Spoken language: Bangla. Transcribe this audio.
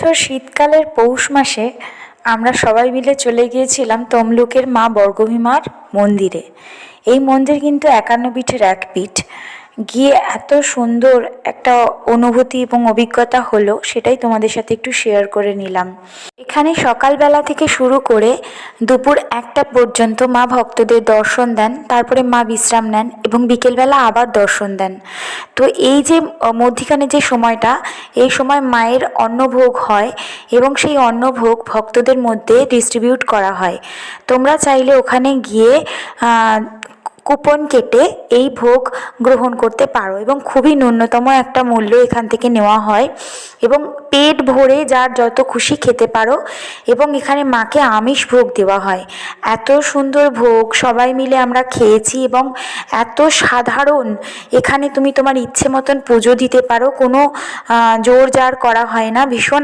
বছর শীতকালের পৌষ মাসে আমরা সবাই মিলে চলে গিয়েছিলাম তমলুকের মা বর্গভীমার মন্দিরে। এই মন্দির কিন্তু একান্ন পিঠের এক পীঠ গিয়ে এত সুন্দর একটা অনুভূতি এবং অভিজ্ঞতা হলো, সেটাই তোমাদের সাথে একটু শেয়ার করে নিলাম। এখানে সকালবেলা থেকে শুরু করে দুপুর একটা পর্যন্ত মা ভক্তদের দর্শন দেন, তারপরে মা বিশ্রাম নেন এবং বিকেলবেলা আবার দর্শন দেন। তো এই যে মধ্যিখানে যে সময়টা, এই সময় মায়ের অন্নভোগ হয় এবং সেই অন্নভোগ ভক্তদের মধ্যে ডিস্ট্রিবিউট করা হয়। তোমরা চাইলে ওখানে গিয়ে কুপন কেটে এই ভোগ গ্রহণ করতে পারো এবং খুবই ন্যূনতম একটা মূল্য এখান থেকে নেওয়া হয় এবং পেট ভরে যার যত খুশি খেতে পারো এবং এখানে মাকে আমিষ ভোগ দেওয়া হয়। এত সুন্দর ভোগ সবাই মিলে আমরা খেয়েছি এবং এত সাধারণ এখানে তুমি তোমার ইচ্ছে মতন পুজো দিতে পারো, কোনো জোর জার করা হয় না। ভীষণ